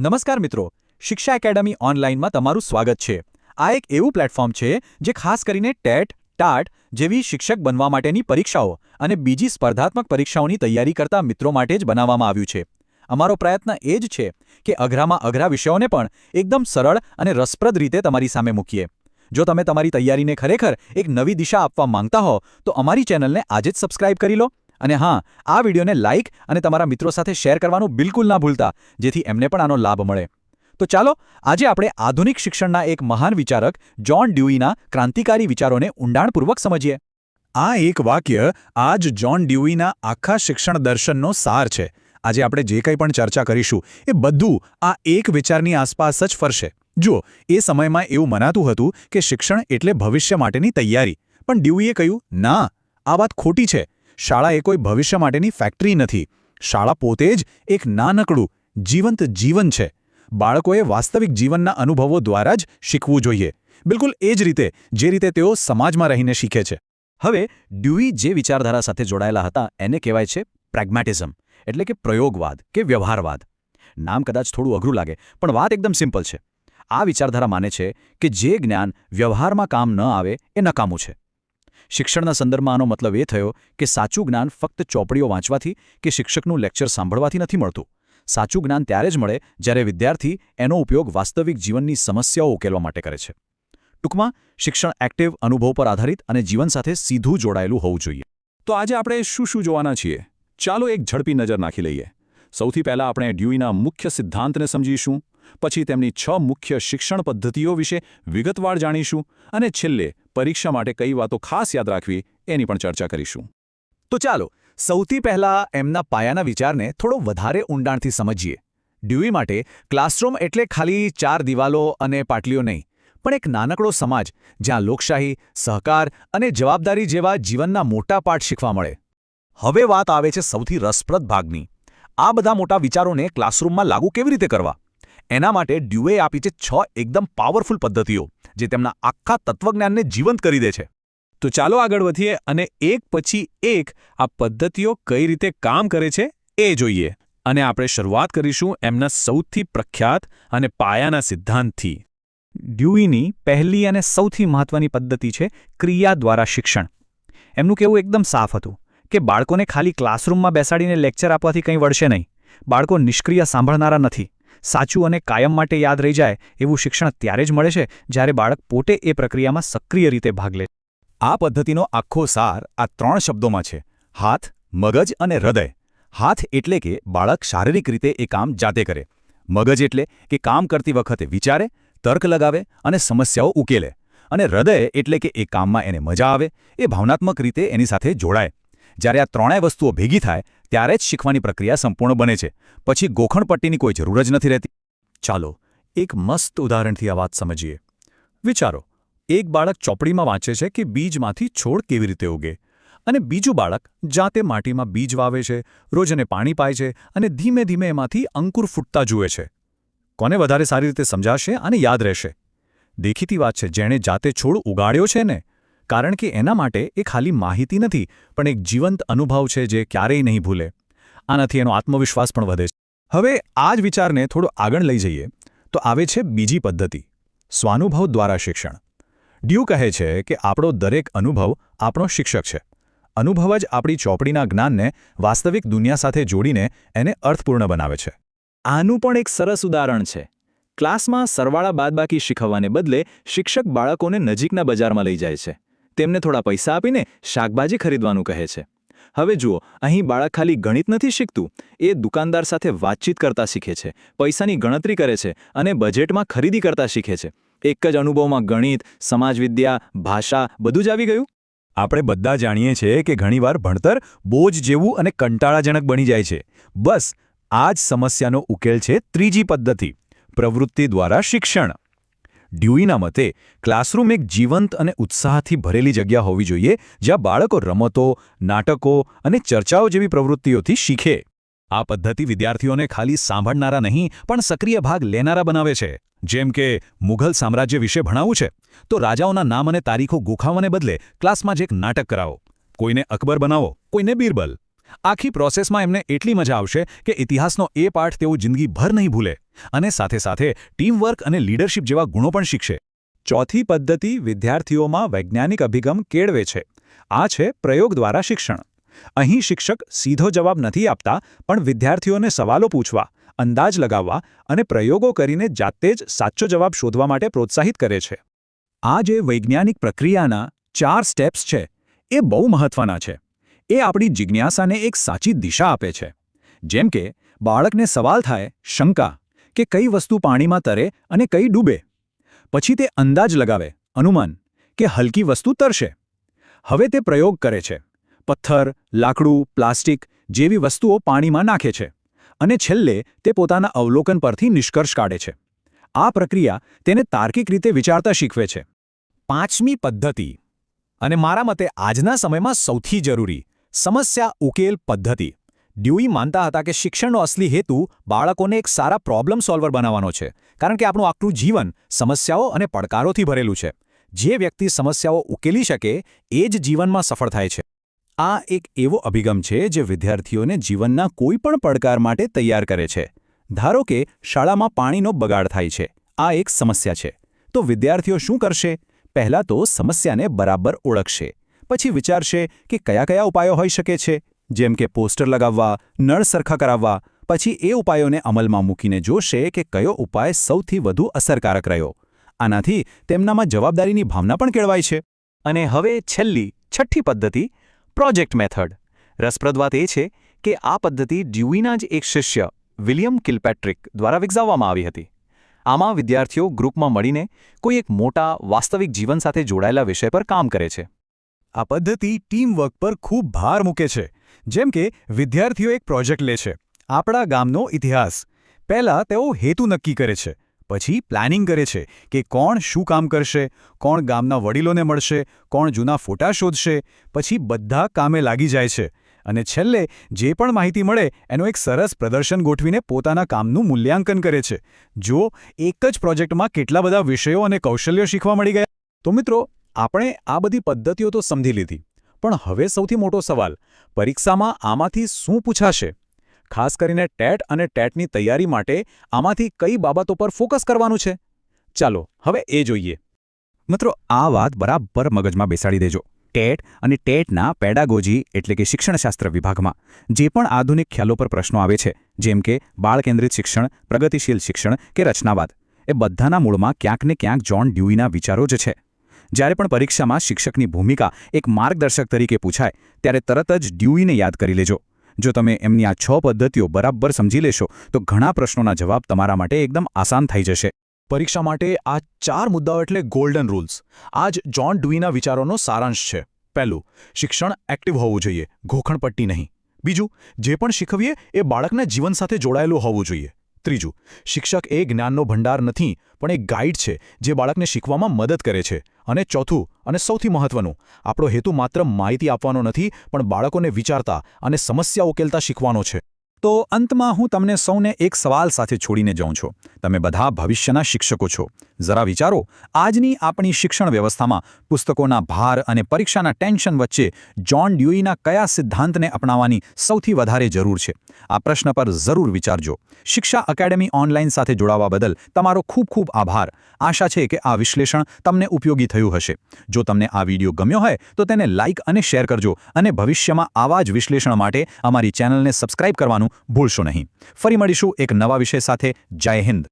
નમસ્કાર મિત્રો. શિક્ષા એકેડમી ઓનલાઈનમાં તમારું સ્વાગત છે. આ એક એવું પ્લેટફોર્મ છે જે ખાસ કરીને ટેટ, ટાટ જેવી શિક્ષક બનવા માટેની પરીક્ષાઓ અને બીજી સ્પર્ધાત્મક પરીક્ષાઓની તૈયારી કરતા મિત્રો માટે જ બનાવવામાં આવ્યું છે. અમારો પ્રયત્ન એ જ છે કે અઘરામાં અઘરા વિષયોને પણ એકદમ સરળ અને રસપ્રદ રીતે તમારી સામે મૂકીએ. જો તમે તમારી તૈયારીને ખરેખર એક નવી દિશા આપવા માંગતા હો, તો અમારી ચેનલને આજે જ સબસ્ક્રાઇબ કરી લો. અને હા, આ વિડીયોને લાઇક અને તમારા મિત્રો સાથે શેર કરવાનું બિલકુલ ના ભૂલતા, જેથી એમને પણ આનો લાભ મળે. તો ચાલો, આજે આપણે આધુનિક શિક્ષણના એક મહાન વિચારક, જ્હોન ડ્યુઈના ક્રાંતિકારી વિચારોને ઊંડાણપૂર્વક સમજીએ. આ એક વાક્ય આજ જ્હોન ડ્યુઈના આખા શિક્ષણ દર્શનનો સાર છે. આજે આપણે જે કંઈ પણ ચર્ચા કરીશું, એ બધું આ એક વિચારની આસપાસ જ ફરશે. જુઓ, એ સમયમાં એવું મનાતું હતું કે શિક્ષણ એટલે ભવિષ્ય માટેની તૈયારી. પણ ડ્યુઈએ કહ્યું, ના, આ વાત ખોટી છે. શાળા એ કોઈ ભવિષ્ય માટેની ફેક્ટરી નથી. શાળા પોતે જ એક નાનકડું, જીવંત જીવન છે. બાળકોએ વાસ્તવિક જીવનના અનુભવો દ્વારા જ શીખવું જોઈએ. બિલકુલ એ જ રીતે, જે રીતે તેઓ સમાજમાં રહીને શીખે છે. હવે, ડ્યુઈ જે વિચારધારા સાથે જોડાયેલા હતા, એને કહેવાય છે પ્રેગ્મેટિઝમ, એટલે કે પ્રયોગવાદ કે વ્યવહારવાદ. નામ કદાચ થોડું અઘરું લાગે, પણ વાત એકદમ સિમ્પલ છે. આ વિચારધારા માને છે કે જે જ્ઞાન વ્યવહારમાં કામ ન આવે, એ નકામું છે. શિક્ષણના સંદર્ભમાં આનો મતલબ એ થયો કે સાચું જ્ઞાન ફક્ત ચોપડીઓ વાંચવાથી કે શિક્ષકનું લેક્ચર સાંભળવાથી નથી મળતું. સાચું જ્ઞાન ત્યારે જ મળે જ્યારે વિદ્યાર્થી એનો ઉપયોગ વાસ્તવિક જીવનની સમસ્યાઓ ઉકેલવા માટે કરે છે. ટૂંકમાં, શિક્ષણ એક્ટિવ, અનુભવ પર આધારિત અને જીવન સાથે સીધું જોડાયેલું હોવું જોઈએ. તો આજે આપણે શું શું જોવાના છીએ? ચાલો એક ઝડપી નજર નાખી લઈએ. સૌથી પહેલાં આપણે ડ્યુઈના મુખ્ય સિદ્ધાંતને સમજીશું, પછી તેમની છ મુખ્ય શિક્ષણ પદ્ધતિઓ વિશે વિગતવાર જાણીશું અને છેલ્લે પરીક્ષા માટે કઈ વાતો ખાસ યાદ રાખવી એની પણ ચર્ચા કરીશું. તો ચાલો, સૌથી પહેલા એમના પાયાના વિચારને થોડો વધારે ઊંડાણથી સમજીએ. ડ્યુઈ માટે ક્લાસરૂમ એટલે ખાલી ચાર દિવાલો અને પાટલીઓ નહીં, પણ એક નાનકડો સમાજ જ્યાં લોકશાહી, સહકાર અને જવાબદારી જેવા જીવનના મોટા પાઠ શીખવા મળે. હવે વાત આવે છે સૌથી રસપ્રદ ભાગની. આ બધા મોટા વિચારોને ક્લાસરૂમમાં લાગુ કેવી રીતે કરવા? એના માટે ડ્યુએ આપી છે છ એકદમ પાવરફુલ પદ્ધતિઓ, જે તેમના આખા તત્વજ્ઞાનને જીવંત કરી દે છે. તો ચાલો આગળ વધીએ અને એક પછી એક આ પદ્ધતિઓ કઈ રીતે કામ કરે છે એ જોઈએ. અને આપણે શરૂઆત કરીશું એમના સૌથી પ્રખ્યાત અને પાયાના સિદ્ધાંતથી. ડ્યુઈની પહેલી અને સૌથી મહત્વની પદ્ધતિ છે ક્રિયા દ્વારા શિક્ષણ. એમનું કહેવું એકદમ સાફ હતું કે બાળકોને ખાલી ક્લાસરૂમમાં બેસાડીને લેક્ચર આપવાથી કંઈ વળશે નહીં. બાળકો નિષ્ક્રિય સાંભળનારા નથી. સાચું અને કાયમ માટે યાદ રહી જાય એવું શિક્ષણ ત્યારે જ મળે છે જ્યારે બાળક પોતે એ પ્રક્રિયામાં સક્રિય રીતે ભાગ લે. આ પદ્ધતિનો આખો સાર આ ત્રણ શબ્દોમાં છે. હાથ, મગજ અને હૃદય. હાથ એટલે કે બાળક શારીરિક રીતે એ કામ જાતે કરે. મગજ એટલે કે કામ કરતી વખતે વિચારે, તર્ક લગાવે અને સમસ્યાઓ ઉકેલે. અને હૃદય એટલે કે એ કામમાં એને મજા આવે, એ ભાવનાત્મક રીતે એની સાથે જોડાય. જ્યારે આ ત્રણેય વસ્તુઓ ભેગી થાય ત્યારે જ શીખવાની પ્રક્રિયા સંપૂર્ણ બને છે. પછી ગોખણપટ્ટીની કોઈ જરૂર જ નથી રહેતી. ચાલો એક મસ્ત ઉદાહરણથી આ વાત સમજીએ. વિચારો, એક બાળક ચોપડીમાં વાંચે છે કે બીજમાંથી છોડ કેવી રીતે ઉગે? અને બીજું બાળક જાતે માટીમાં બીજ વાવે છે, રોજ એને પાણી પાય છે અને ધીમે ધીમે એમાંથી અંકુર ફૂટતા જુએ છે. કોને વધારે સારી રીતે સમજાશે અને યાદ રહેશે? દેખીતી વાત છે, જેણે જાતે છોડ ઉગાડ્યો છે ને કારણ કે એના માટે એ ખાલી માહિતી નથી, પણ એક જીવંત અનુભવ છે જે ક્યારેય નહીં ભૂલે. આનાથી એનો આત્મવિશ્વાસ પણ વધે છે. હવે આ જ વિચારને થોડો આગળ લઈ જઈએ, તો આવે છે બીજી પદ્ધતિ, સ્વાનુભવ દ્વારા શિક્ષણ. ડ્યુ કહે છે કે આપણો દરેક અનુભવ આપણો શિક્ષક છે. અનુભવ જ આપણી ચોપડીના જ્ઞાનને વાસ્તવિક દુનિયા સાથે જોડીને એને અર્થપૂર્ણ બનાવે છે. આનું પણ એક સરસ ઉદાહરણ છે. ક્લાસમાં સરવાળા બાદબાકી શીખવવાને બદલે શિક્ષક બાળકોને નજીકના બજારમાં લઈ જાય છે. તેમને થોડા પૈસા આપીને શાકભાજી ખરીદવાનું કહે છે. હવે જુઓ, અહીં બાળક ખાલી ગણિત નથી શીખતું, એ દુકાનદાર સાથે વાતચીત કરતા શીખે છે, પૈસાની ગણતરી કરે છે અને બજેટમાં ખરીદી કરતા શીખે છે. એક જ અનુભવમાં ગણિત, સમાજવિદ્યા, ભાષા બધું જ આવી ગયું? આપણે બધા જાણીએ છીએ કે ઘણીવાર ભણતર બોજ જેવું અને કંટાળાજનક બની જાય છે. બસ, આ જ સમસ્યાનો ઉકેલ છે ત્રીજી પદ્ધતિ, પ્રવૃત્તિ દ્વારા શિક્ષણ. ડ્યુઈના મતે, ક્લાસરૂમ એક જીવંત અને ઉત્સાહથી ભરેલી જગ્યા હોવી જોઈએ, જ્યાં બાળકો રમતો, નાટકો અને ચર્ચાઓ જેવી પ્રવૃત્તિઓથી શીખે. આ પદ્ધતિ વિદ્યાર્થીઓને ખાલી સાંભળનારા નહીં, પણ સક્રિય ભાગ લેનારા બનાવે છે. જેમ કે, મુઘલ સામ્રાજ્ય વિશે ભણાવવું છે, તો રાજાઓના નામ અને તારીખો ગોખાવાને બદલે ક્લાસમાં જ એક નાટક કરાવો. કોઈને અકબર બનાવો, કોઈને બીરબલ. આખી પ્રોસેસમાં એમને એટલી મજા આવશે કે ઇતિહાસનો એ પાઠ તેઓ જિંદગીભર નહીં ભૂલે. અને સાથે સાથે ટીમવર્ક અને લીડરશિપ જેવા ગુણો પણ શીખશે. ચોથી પદ્ધતિ વિદ્યાર્થીઓમાં વૈજ્ઞાનિક અભિગમ કેળવે છે. આ છે પ્રયોગ દ્વારા શિક્ષણ. અહીં શિક્ષક સીધો જવાબ નથી આપતા, પણ વિદ્યાર્થીઓને સવાલો પૂછવા, અંદાજ લગાવવા અને પ્રયોગો કરીને જાતે જ સાચો જવાબ શોધવા માટે પ્રોત્સાહિત કરે છે. આ જે વૈજ્ઞાનિક પ્રક્રિયાના ચાર સ્ટેપ્સ છે, એ બહુ મહત્વના છે. એ આપણી જિજ્ઞાસાને એક સાચી દિશા આપે છે. જેમ કે, બાળકને સવાલ થાય, શંકા કે કઈ વસ્તુ પાણીમાં તરે અને કઈ ડૂબે. પછી તે અંદાજ લગાવે, અનુમાન, કે હલકી વસ્તુ તરશે. હવે તે પ્રયોગ કરે છે. પથ્થર, લાકડું, પ્લાસ્ટિક જેવી વસ્તુઓ પાણીમાં નાખે છે અને છેલ્લે તે પોતાના અવલોકન પરથી નિષ્કર્ષ કાઢે છે. આ પ્રક્રિયા તેને તાર્કિક રીતે વિચારતા શીખવે છે. પાંચમી પદ્ધતિ. અને મારા મતે આજના સમયમાં સૌથી જરૂરી સમસ્યા ઉકેલ પદ્ધતિ. ડ્યુઈ માનતા હતા કે શિક્ષણનો અસલી હેતુ બાળકોને એક સારા પ્રોબ્લેમ સોલ્વર બનાવવાનો છે, કારણ કે આપણું આખું જીવન સમસ્યાઓ અને પડકારોથી ભરેલું છે. જે વ્યક્તિ સમસ્યાઓ ઉકેલી શકે, એ જ જીવનમાં સફળ થાય છે. આ એક એવો અભિગમ છે જે વિદ્યાર્થીઓને જીવનના કોઈ પણ પડકાર માટે તૈયાર કરે છે. ધારો કે શાળામાં પાણીનો બગાડ થાય છે. આ એક સમસ્યા છે. તો વિદ્યાર્થીઓ શું કરશે? પહેલાં તો સમસ્યાને બરાબર ઓળખશે. પછી વિચારશે કે કયા કયા ઉપાયો હોઈ શકે છે? જેમ કે પોસ્ટર લગાવવા, નળ સરખા કરાવવા, પછી એ ઉપાયોને અમલમાં મૂકીને જોશે કે કયો ઉપાય સૌથી વધુ અસરકારક રહ્યો. આનાથી તેમનામાં જવાબદારીની ભાવના પણ કેળવાય છે. અને હવે છેલ્લી, છઠ્ઠી પદ્ધતિ, પ્રોજેક્ટ મેથડ. રસપ્રદ વાત એ છે કે આ પદ્ધતિ ડ્યુઈના જ એક શિષ્ય, વિલિયમ કિલપેટ્રિક, દ્વારા વિકસાવવામાં આવી હતી. આમાં વિદ્યાર્થીઓ ગ્રુપમાં મળીને કોઈ એક મોટા, વાસ્તવિક જીવન સાથે જોડાયેલા વિષય પર કામ કરે છે. આ પદ્ધતિ ટીમવર્ક પર ખૂબ ભાર મૂકે છે. જેમ કે, વિદ્યાર્થીઓ એક પ્રોજેક્ટ લે છે, આપણા ગામનો ઇતિહાસ. પહેલાં તેઓ હેતુ નક્કી કરે છે, પછી પ્લાનિંગ કરે છે કે કોણ શું કામ કરશે, કોણ ગામના વડીલોને મળશે, કોણ જૂના ફોટા શોધશે, પછી બધા કામે લાગી જાય છે. અને છેલ્લે, જે પણ માહિતી મળે, એનું એક સરસ પ્રદર્શન ગોઠવીને પોતાના કામનું મૂલ્યાંકન કરે છે. જો એક જ પ્રોજેક્ટમાં કેટલા બધા વિષયો અને કૌશલ્યો શીખવા મળી ગયા? તો મિત્રો, આપણે આ બધી પદ્ધતિઓ તો સમજી લીધી. પણ હવે સૌથી મોટો સવાલ, પરીક્ષામાં આમાંથી શું પૂછાશે? ખાસ કરીને ટેટ અને ટેટની તૈયારી માટે આમાંથી કઈ બાબતો પર ફોકસ કરવાનું છે? ચાલો, હવે એ જોઈએ. મિત્રો, આ વાત બરાબર મગજમાં બેસાડી દેજો. ટેટ અને ટેટના પેડાગોજી એટલે કે શિક્ષણશાસ્ત્ર વિભાગમાં, જે પણ આધુનિક ખ્યાલો પર પ્રશ્નો આવે છે, જેમ કે બાળ કેન્દ્રિત શિક્ષણ, પ્રગતિશીલ શિક્ષણ કે રચનાવાદ, એ બધાના મૂળમાં ક્યાંક ને ક્યાંક જ્હોન ડ્યુઈના વિચારો જ છે. જ્યારે પણ પરીક્ષામાં શિક્ષકની ભૂમિકા એક માર્ગદર્શક તરીકે પૂછાય, ત્યારે તરત જ ડ્યુઈને યાદ કરી લેજો. જો તમે એમની આ છ પદ્ધતિઓ બરાબર સમજી લેશો, તો ઘણા પ્રશ્નોના જવાબ તમારા માટે એકદમ આસાન થઈ જશે. પરીક્ષા માટે આ ચાર મુદ્દાઓ એટલે ગોલ્ડન રૂલ્સ આ જ જોન ડુઈના વિચારોનો સારાંશ છે. પહેલું, શિક્ષણ એક્ટિવ હોવું જોઈએ ઘોખણપટ્ટી નહીં. બીજું, જે પણ શીખવીએ એ બાળકના જીવન સાથે જોડાયેલું હોવું જોઈએ. ત્રીજું, શિક્ષક એ જ્ઞાનનો ભંડાર નથી, પણ એક ગાઈડ છે જે બાળકને શીખવામાં મદદ કરે છે. અને ચોથું અને સૌથી મહત્વનું, આપણો હેતુ માત્ર માહિતી આપવાનો નથી, પણ બાળકોને વિચારતા અને સમસ્યા ઉકેલતા શીખવાનો છે. તો અંતમાં હું તમને સૌને એક સવાલ સાથે છોડીને જાઉં છું. તમે બધા ભવિષ્યના શિક્ષકો છો. જરા વિચારો, આજની આપણી શિક્ષણ વ્યવસ્થામાં પુસ્તકોના ભાર અને પરીક્ષાના ટેન્શન વચ્ચે જોન ડ્યુઈના કયા સિદ્ધાંતને અપનાવવાની સૌથી વધારે જરૂર છે? આ પ્રશ્ન પર જરૂર વિચારજો. શિક્ષા એકેડેમી ઓનલાઈન સાથે જોડાવા બદલ તમારો ખૂબ ખૂબ આભાર. આશા છે કે આ વિશ્લેષણ તમને ઉપયોગી થયું હશે. જો તમને આ વીડિયો ગમ્યો હોય, તો તેને લાઇક અને શેર કરજો અને ભવિષ્યમાં આવા જ વિશ્લેષણ માટે અમારી ચેનલને સબસ્ક્રાઇબ કરવાનું ભૂલશો નહીં. ફરી મળીશું એક નવા વિષય સાથે. જય હિન્દ.